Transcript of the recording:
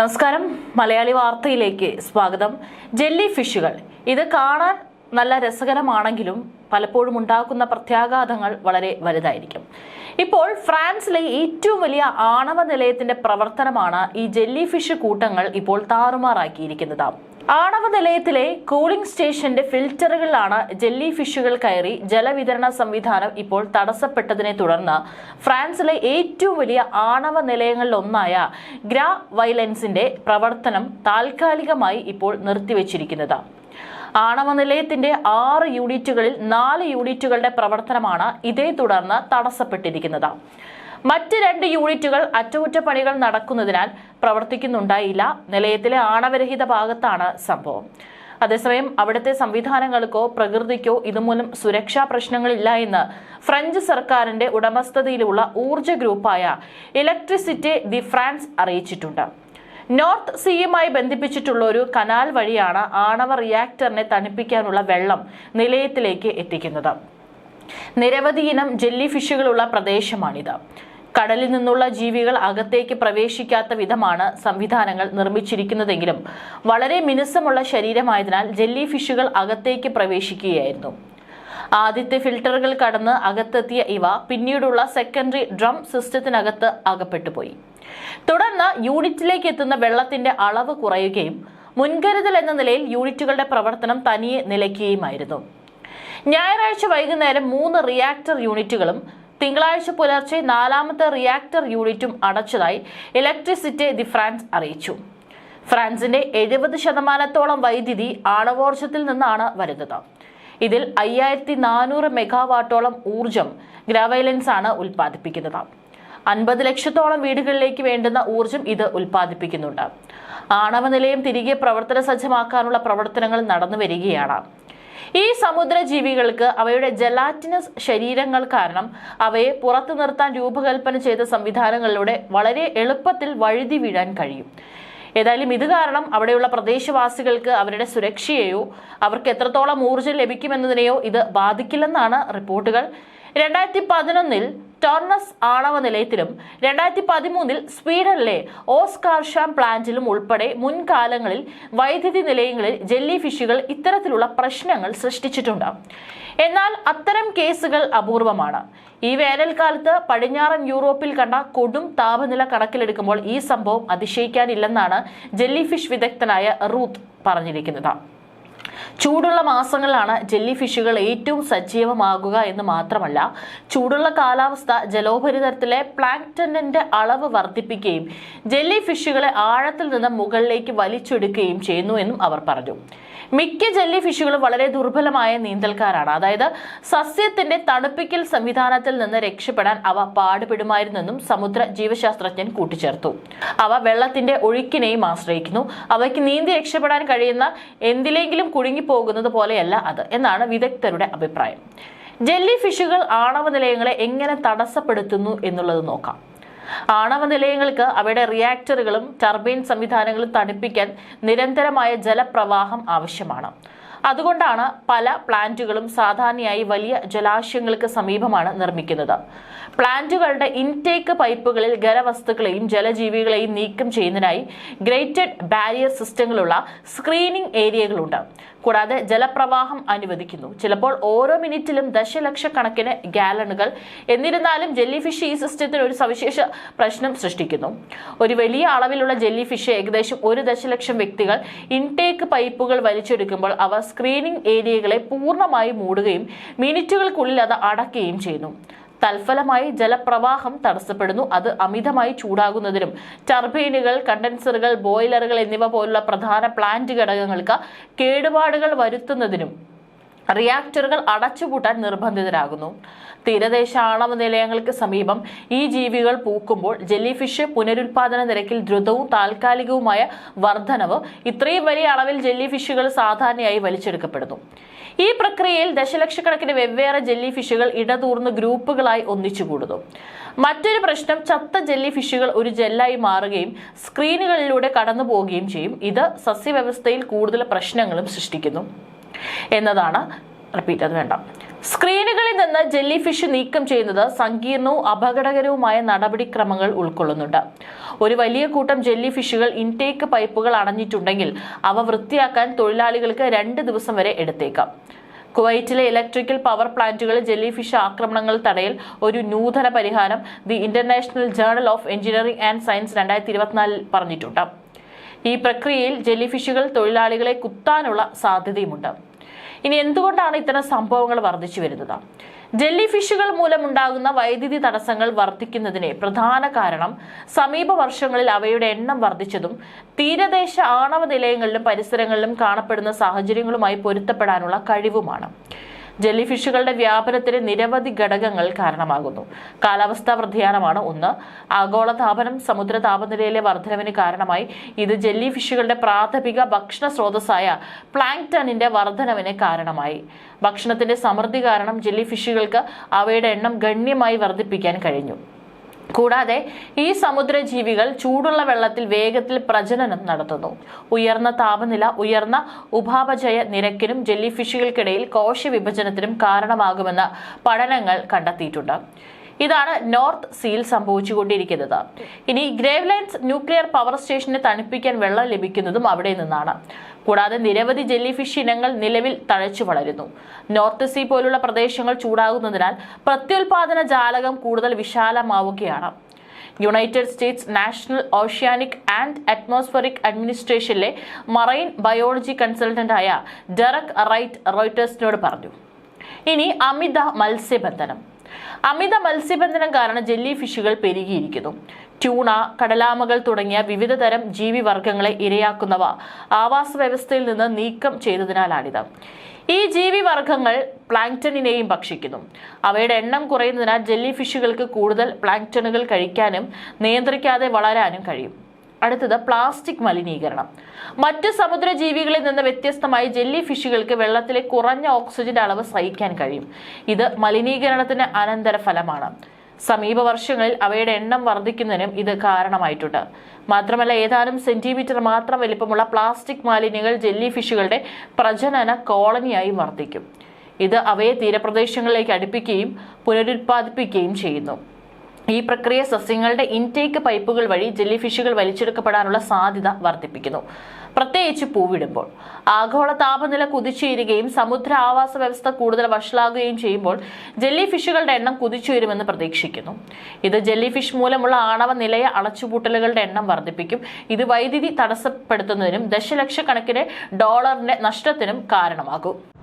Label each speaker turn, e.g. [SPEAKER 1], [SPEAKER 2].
[SPEAKER 1] നമസ്കാരം. മലയാളി വാർത്തയിലേക്ക് സ്വാഗതം. ജെല്ലി ഫിഷുകൾ. ഇത് കാണാൻ നല്ല രസകരമാണെങ്കിലും പലപ്പോഴും ഉണ്ടാക്കുന്ന പ്രത്യാഘാതങ്ങൾ വളരെ വലുതായിരിക്കും. ഇപ്പോൾ ഫ്രാൻസിലെ ഏറ്റവും വലിയ ആണവ നിലയത്തിന്റെ പ്രവർത്തനമാണ് ഈ ജെല്ലി ഫിഷ് കൂട്ടങ്ങൾ ഇപ്പോൾ താറുമാറാക്കിയിരിക്കുന്നത്. ആണവ നിലയത്തിലെ കൂളിംഗ് സ്റ്റേഷന്റെ ഫിൽറ്ററുകളിലാണ് ജെല്ലി ഫിഷുകൾ കയറി ജലവിതരണ സംവിധാനം ഇപ്പോൾ തടസ്സപ്പെട്ടതിനെ തുടർന്ന് ഫ്രാൻസിലെ ഏറ്റവും വലിയ ആണവ നിലയങ്ങളിലൊന്നായ ഗ്രാ വൈലൻസിന്റെ പ്രവർത്തനം താൽക്കാലികമായി ഇപ്പോൾ നിർത്തിവച്ചിരിക്കുന്നത്. ആണവ നിലയത്തിന്റെ ആറ് യൂണിറ്റുകളിൽ നാല് യൂണിറ്റുകളുടെ പ്രവർത്തനമാണ് ഇതേ തുടർന്ന് തടസ്സപ്പെട്ടിരിക്കുന്നത്. മറ്റ് രണ്ട് യൂണിറ്റുകൾ അറ്റകുറ്റപ്പണികൾ നടക്കുന്നതിനാൽ പ്രവർത്തിക്കുന്നുണ്ടായില്ല. നിലയത്തിലെ ആണവരഹിത ഭാഗത്താണ് സംഭവം. അതേസമയം അവിടുത്തെ സംവിധാനങ്ങൾക്കോ പ്രകൃതിക്കോ ഇതുമൂലം സുരക്ഷാ പ്രശ്നങ്ങളില്ല എന്ന് ഫ്രഞ്ച് സർക്കാരിന്റെ ഉടമസ്ഥതയിലുള്ള ഊർജ ഗ്രൂപ്പായ ഇലക്ട്രിസിറ്റി ദി ഫ്രാൻസ് അറിയിച്ചിട്ടുണ്ട്. നോർത്ത് സീയുമായി ബന്ധിപ്പിച്ചിട്ടുള്ള ഒരു കനാൽ വഴിയാണ് ആണവ റിയാക്ടറിനെ തണുപ്പിക്കാനുള്ള വെള്ളം നിലയത്തിലേക്ക് എത്തിക്കുന്നത്. നിരവധി ഇനം ജെല്ലി ഫിഷുകളുള്ള പ്രദേശമാണിത്. കടലിൽ നിന്നുള്ള ജീവികൾ അകത്തേക്ക് പ്രവേശിക്കാത്ത വിധമാണ് സംവിധാനങ്ങൾ നിർമ്മിച്ചിരിക്കുന്നതെങ്കിലും വളരെ മിനുസമുള്ള ശരീരമായതിനാൽ ജെല്ലി ഫിഷുകൾ അകത്തേക്ക് പ്രവേശിക്കുകയായിരുന്നു. ആദ്യത്തെ ഫിൽട്ടറുകൾ കടന്ന് അകത്തെത്തിയ ഇവ പിന്നീടുള്ള സെക്കൻഡറി ഡ്രം സിസ്റ്റത്തിനകത്ത് അകപ്പെട്ടുപോയി. തുടർന്ന് യൂണിറ്റിലേക്ക് എത്തുന്ന വെള്ളത്തിന്റെ അളവ് കുറയുകയും മുൻകരുതൽ എന്ന നിലയിൽ യൂണിറ്റുകളുടെ പ്രവർത്തനം തനിയെ നിലയ്ക്കുകയുമായിരുന്നു. ഞായറാഴ്ച വൈകുന്നേരം മൂന്ന് റിയാക്ടർ യൂണിറ്റുകളും തിങ്കളാഴ്ച പുലർച്ചെ നാലാമത്തെ റിയാക്ടർ യൂണിറ്റും അടച്ചതായി ഇലക്ട്രിസിറ്റി ദി ഫ്രാൻസ് അറിയിച്ചു. ഫ്രാൻസിന്റെ എഴുപത് ശതമാനത്തോളം വൈദ്യുതി ആണവോർജത്തിൽ നിന്നാണ് വരുന്നത്. ഇതിൽ അയ്യായിരത്തി നാനൂറ് മെഗാവാട്ടോളം ഊർജം ഗ്രാവൈലൻസ് ആണ് ഉൽപ്പാദിപ്പിക്കുന്നത്. അൻപത് ലക്ഷത്തോളം വീടുകളിലേക്ക് വേണ്ടുന്ന ഊർജം ഇത് ഉൽപ്പാദിപ്പിക്കുന്നുണ്ട്. ആണവ നിലയം തിരികെ പ്രവർത്തന സജ്ജമാക്കാനുള്ള പ്രവർത്തനങ്ങൾ നടന്നു വരികയാണ് ഈ സമുദ്രജീവികൾക്ക് അവയുടെ ജലാറ്റിനസ് ശരീരങ്ങൾ കാരണം അവയെ പുറത്തു നിർത്താൻ രൂപകൽപ്പന ചെയ്ത സംവിധാനങ്ങളിലൂടെ വളരെ എളുപ്പത്തിൽ വഴുതി വീഴാൻ കഴിയും. ഏതായാലും ഇത് കാരണം അവിടെയുള്ള പ്രദേശവാസികൾക്ക് അവരുടെ സുരക്ഷയെയോ അവർക്ക് എത്രത്തോളം ഊർജം ലഭിക്കുമെന്നതിനെയോ ഇത് ബാധിക്കില്ലെന്നാണ് റിപ്പോർട്ടുകൾ. രണ്ടായിരത്തി പതിനൊന്നിൽ ടോർണസ് ആണവ നിലയത്തിലും രണ്ടായിരത്തി പതിമൂന്നിൽ സ്വീഡനിലെ ഓസ്കാർഷാം പ്ലാന്റിലും ഉൾപ്പെടെ മുൻകാലങ്ങളിൽ വൈദ്യുതി നിലയങ്ങളിൽ ജെല്ലി ഫിഷുകൾ ഇത്തരത്തിലുള്ള പ്രശ്നങ്ങൾ സൃഷ്ടിച്ചിട്ടുണ്ട്. എന്നാൽ അത്തരം കേസുകൾ അപൂർവമാണ്. ഈ വേനൽക്കാലത്ത് പടിഞ്ഞാറൻ യൂറോപ്പിൽ കണ്ട കൊടും താപനില കണക്കിലെടുക്കുമ്പോൾ ഈ സംഭവം അതിശയിക്കാനില്ലെന്നാണ് ജെല്ലി ഫിഷ് വിദഗ്ധനായ റൂത്ത് പറഞ്ഞിരിക്കുന്നത്. ചൂടുള്ള മാസങ്ങളിലാണ് ജെല്ലി ഫിഷുകൾ ഏറ്റവും സജീവമാകുക എന്ന് മാത്രമല്ല ചൂടുള്ള കാലാവസ്ഥ ജലോപരിതലത്തിലെ പ്ലാങ്ക്ടണിന്റെ അളവ് വർദ്ധിപ്പിക്കുകയും ജെല്ലി ഫിഷുകളെ ആഴത്തിൽ നിന്ന് മുകളിലേക്ക് വലിച്ചെടുക്കുകയും ചെയ്യുന്നു എന്നും അവർ പറഞ്ഞു. മിക്ക ജെല്ലി ഫിഷുകളും വളരെ ദുർബലമായ നീന്തൽക്കാരാണ്. അതായത് സസ്യത്തിന്റെ തണുപ്പിക്കൽ സംവിധാനത്തിൽ നിന്ന് രക്ഷപ്പെടാൻ അവ പാടുപെടുമായിരുന്നെന്നും സമുദ്ര ജീവശാസ്ത്രജ്ഞൻ കൂട്ടിച്ചേർത്തു. അവ വെള്ളത്തിന്റെ ഒഴുക്കിനെയും ആശ്രയിക്കുന്നു. അവയ്ക്ക് നീന്തി രക്ഷപ്പെടാൻ കഴിയുന്ന എന്തിലെങ്കിലും കുടുങ്ങിപ്പോകുന്നത് പോലെയല്ല അത് എന്നാണ് വിദഗ്ധരുടെ അഭിപ്രായം. ജെല്ലി ഫിഷുകൾ ആണവ നിലയങ്ങളെ എങ്ങനെ തടസ്സപ്പെടുത്തുന്നു എന്നുള്ളത് നോക്കാം. ആണവ നിലയങ്ങൾക്ക് അവയുടെ റിയാക്ടറുകളും ടർബൈൻ സംവിധാനങ്ങളും തണുപ്പിക്കാൻ നിരന്തരമായ ജലപ്രവാഹം ആവശ്യമാണ്. അതുകൊണ്ടാണ് പല പ്ലാന്റുകളും സാധാരണയായി വലിയ ജലാശയങ്ങൾക്ക് സമീപമാണ് നിർമ്മിക്കുന്നത്. പ്ലാന്റുകളുടെ ഇൻടേക്ക് പൈപ്പുകളിൽ ഖരവസ്തുക്കളെയും ജലജീവികളെയും നീക്കം ചെയ്യുന്നതിനായി ഗ്രേറ്റഡ് ബാരിയർ സിസ്റ്റങ്ങളുള്ള സ്ക്രീനിംഗ് ഏരിയകളുണ്ട്. കൂടാതെ ജലപ്രവാഹം അനുവദിക്കുന്നു. ചിലപ്പോൾ ഓരോ മിനിറ്റിലും ദശലക്ഷക്കണക്കിന് ഗാലണുകൾ എന്നിരുന്നാലും ജെല്ലി ഫിഷ് ഈ സിസ്റ്റത്തിന് ഒരു സവിശേഷ പ്രശ്നം സൃഷ്ടിക്കുന്നു. ഒരു വലിയ അളവിലുള്ള ജെല്ലി ഫിഷ് ഏകദേശം ഒരു ദശലക്ഷം വ്യക്തികൾ ഇൻടേക്ക് പൈപ്പുകൾ വലിച്ചെടുക്കുമ്പോൾ അവ സ്ക്രീനിംഗ് ഏരിയകളെ പൂർണമായി മൂടുകയും മിനിറ്റുകൾക്കുള്ളിൽ അത് അടക്കുകയും ചെയ്യുന്നു. തൽഫലമായി ജലപ്രവാഹം തടസ്സപ്പെടുന്നു. അത് അമിതമായി ചൂടാകുന്നതിനും ടർബൈനുകൾ കണ്ടൻസറുകൾ ബോയിലറുകൾ എന്നിവ പോലുള്ള പ്രധാന പ്ലാന്റ് ഘടകങ്ങൾക്ക് കേടുപാടുകൾ വരുത്തുന്നതിനും റിയാക്ടറുകൾ അടച്ചുപൂട്ടാൻ നിർബന്ധിതരാകുന്നു. തീരദേശ ആണവ നിലയങ്ങൾക്ക് സമീപം ഈ ജീവികൾ പൂക്കുമ്പോൾ ജെല്ലിഫിഷ് പുനരുൽപാദന നിരക്കിൽ ദ്രുതവും താൽക്കാലികവുമായ വർധനവ് ഇത്രയും വലിയ അളവിൽ ജെല്ലി ഫിഷുകൾ സാധാരണയായി വലിച്ചെടുക്കപ്പെടുന്നു. ഈ പ്രക്രിയയിൽ ദശലക്ഷക്കണക്കിന് വെവ്വേറെ ജെല്ലി ഫിഷുകൾ ഇടതൂർന്ന് ഗ്രൂപ്പുകളായി ഒന്നിച്ചുകൂടുന്നു. മറ്റൊരു പ്രശ്നം ചത്ത ജെല്ലി ഫിഷുകൾ ഒരു ജെല്ലായി മാറുകയും സ്ക്രീനുകളിലൂടെ കടന്നു പോവുകയും ചെയ്യും. ഇത് സസ്യവ്യവസ്ഥയിൽ കൂടുതൽ പ്രശ്നങ്ങളും സൃഷ്ടിക്കുന്നു. എന്നതാണ് റിപ്പീറ്റ് അത് വേണ്ട. സ്ക്രീനുകളിൽ നിന്ന് ജെല്ലി ഫിഷ് നീക്കം ചെയ്യുന്നത് സങ്കീർണവും അപകടകരവുമായ നടപടിക്രമങ്ങൾ ഉൾക്കൊള്ളുന്നുണ്ട്. ഒരു വലിയ കൂട്ടം ജെല്ലി ഫിഷുകൾ ഇൻടേക്ക് പൈപ്പുകൾ അടഞ്ഞിട്ടുണ്ടെങ്കിൽ അവ വൃത്തിയാക്കാൻ തൊഴിലാളികൾക്ക് രണ്ട് ദിവസം വരെ എടുത്തേക്കാം. കുവൈറ്റിലെ ഇലക്ട്രിക്കൽ പവർ പ്ലാന്റുകളിൽ ജെല്ലി ഫിഷ് ആക്രമണങ്ങൾ തടയൽ ഒരു നൂതന പരിഹാരം the International Journal of Engineering and Science രണ്ടായിരത്തി ഇരുപത്തിനാലിൽ പറഞ്ഞിട്ടുണ്ട്. ഈ പ്രക്രിയയിൽ ജെല്ലി ഫിഷുകൾ തൊഴിലാളികളെ കുത്താനുള്ള സാധ്യതയുമുണ്ട്. ഇനി എന്തുകൊണ്ടാണ് ഇത്തരം സംഭവങ്ങൾ വർദ്ധിച്ചു വരുന്നത്? ജെല്ലി ഫിഷുകൾ മൂലമുണ്ടാകുന്ന വൈദ്യുതി തടസ്സങ്ങൾ വർദ്ധിക്കുന്നതിന് പ്രധാന കാരണം സമീപ വർഷങ്ങളിൽ അവയുടെ എണ്ണം വർദ്ധിച്ചതും തീരദേശ ആണവ നിലയങ്ങളിലും പരിസരങ്ങളിലും കാണപ്പെടുന്ന സാഹചര്യങ്ങളുമായി പൊരുത്തപ്പെടാനുള്ള കഴിവുമാണ്. ജെല്ലി ഫിഷുകളുടെ വ്യാപനത്തിന് നിരവധി ഘടകങ്ങൾ കാരണമാകുന്നു. കാലാവസ്ഥാ വ്യതിയാനമാണ് ഒന്ന്. ആഗോളതാപനം സമുദ്ര താപനിലയിലെ വർധനവിന് കാരണമായി ഇത് ജെല്ലി ഫിഷുകളുടെ പ്രാഥമിക ഭക്ഷണ സ്രോതസ്സായ പ്ലാങ്ടണിന്റെ വർധനവിന് കാരണമായി. ഭക്ഷണത്തിന്റെ സമൃദ്ധി കാരണം ജെല്ലി ഫിഷുകൾക്ക് അവയുടെ എണ്ണം ഗണ്യമായി വർദ്ധിപ്പിക്കാൻ കഴിഞ്ഞു. കൂടാതെ ഈ സമുദ്രജീവികൾ ചൂടുള്ള വെള്ളത്തിൽ വേഗത്തിൽ പ്രജനനം നടത്തുന്നു. ഉയർന്ന താപനില ഉയർന്ന ഉപാപചയ നിരക്കിനും ജെല്ലി ഫിഷുകൾക്കിടയിൽ കോശ വിഭജനത്തിനും കാരണമാകുമെന്ന് പഠനങ്ങൾ കണ്ടെത്തിയിട്ടുണ്ട്. ഇതാണ് നോർത്ത് സീൽ സംഭവിച്ചുകൊണ്ടിരിക്കുന്നത്. ഇനി ഗ്രേവ്ലൈൻസ് ന്യൂക്ലിയർ പവർ സ്റ്റേഷനെ തണുപ്പിക്കാൻ വെള്ളം ലഭിക്കുന്നതും അവിടെ നിന്നാണ്. കൂടാതെ നിരവധി ജെല്ലി ഫിഷ് ഇനങ്ങൾ നിലവിൽ തഴച്ചു വളരുന്നു. നോർത്ത് സീ പോലുള്ള പ്രദേശങ്ങൾ ചൂടാകുന്നതിനാൽ പ്രത്യുൽപാദന ജാലകം കൂടുതൽ വിശാലമാവുകയാണ്. United States National Oceanic and Atmospheric അഡ്മിനിസ്ട്രേഷനിലെ marine biology കൺസൾട്ടന്റായ ഡെറക് റൈറ്റ് റോയിറ്റേഴ്സിനോട് പറഞ്ഞു. ഇനി അമിത മത്സ്യബന്ധനം. അമിത മത്സ്യബന്ധനം കാരണം ജെല്ലി ഫിഷുകൾ പെരുകിയിരിക്കുന്നു. ട്യൂണ കടലാമകൾ തുടങ്ങിയ വിവിധ തരം ജീവിവർഗങ്ങളെ ഇരയാക്കുന്നവ ആവാസ വ്യവസ്ഥയിൽ നിന്ന് നീക്കം ചെയ്തതിനാലാണിത്. ഈ ജീവിവർഗങ്ങൾ പ്ലാങ്ടണിനെയും ഭക്ഷിക്കുന്നു. അവയുടെ എണ്ണം കുറയുന്നതിനാൽ ജെല്ലി ഫിഷുകൾക്ക് കൂടുതൽ പ്ലാങ്ക്ടണുകൾ കഴിക്കാനും നിയന്ത്രിക്കാതെ വളരാനും കഴിയും. അടുത്തത് പ്ലാസ്റ്റിക് മലിനീകരണം. മറ്റ് സമുദ്രജീവികളിൽ നിന്ന് വ്യത്യസ്തമായി ജെല്ലി ഫിഷുകൾക്ക് വെള്ളത്തിലെ കുറഞ്ഞ ഓക്സിജന്റെ അളവ് സഹിക്കാൻ കഴിയും. ഇത് മലിനീകരണത്തിന് അനന്തരഫലമാണ്. സമീപ വർഷങ്ങളിൽ അവയുടെ എണ്ണം വർദ്ധിക്കുന്നതിനും ഇത് കാരണമായിട്ടുണ്ട്. മാത്രമല്ല ഏതാനും സെന്റിമീറ്റർ മാത്രം വലിപ്പമുള്ള പ്ലാസ്റ്റിക് മാലിന്യങ്ങൾ ജെല്ലി ഫിഷുകളുടെ പ്രജനന കോളനിയായി വർദ്ധിക്കും. ഇത് അവയെ തീരപ്രദേശങ്ങളിലേക്ക് അടുപ്പിക്കുകയും പുനരുത്പാദിപ്പിക്കുകയും ചെയ്യുന്നു. ഈ പ്രക്രിയ സസ്യങ്ങളുടെ ഇൻടേക്ക് പൈപ്പുകൾ വഴി ജെല്ലി ഫിഷുകൾ വലിച്ചെടുക്കപ്പെടാനുള്ള സാധ്യത വർദ്ധിപ്പിക്കുന്നു. പ്രത്യേകിച്ച് പൂവിടുമ്പോൾ. ആഗോള താപനില കുതിച്ചുയരുകയും സമുദ്ര ആവാസ വ്യവസ്ഥ കൂടുതൽ വഷളാകുകയും ചെയ്യുമ്പോൾ ജെല്ലി ഫിഷുകളുടെ എണ്ണം കുതിച്ചുയരുമെന്ന് പ്രതീക്ഷിക്കുന്നു. ഇത് ജെല്ലി ഫിഷ് മൂലമുള്ള ആണവ നിലയ അടച്ചുപൂട്ടലുകളുടെ എണ്ണം വർദ്ധിപ്പിക്കും. ഇത് വൈദ്യുതി തടസ്സപ്പെടുത്തുന്നതിനും ദശലക്ഷക്കണക്കിന് ഡോളറിന്റെ നഷ്ടത്തിനും കാരണമാകും.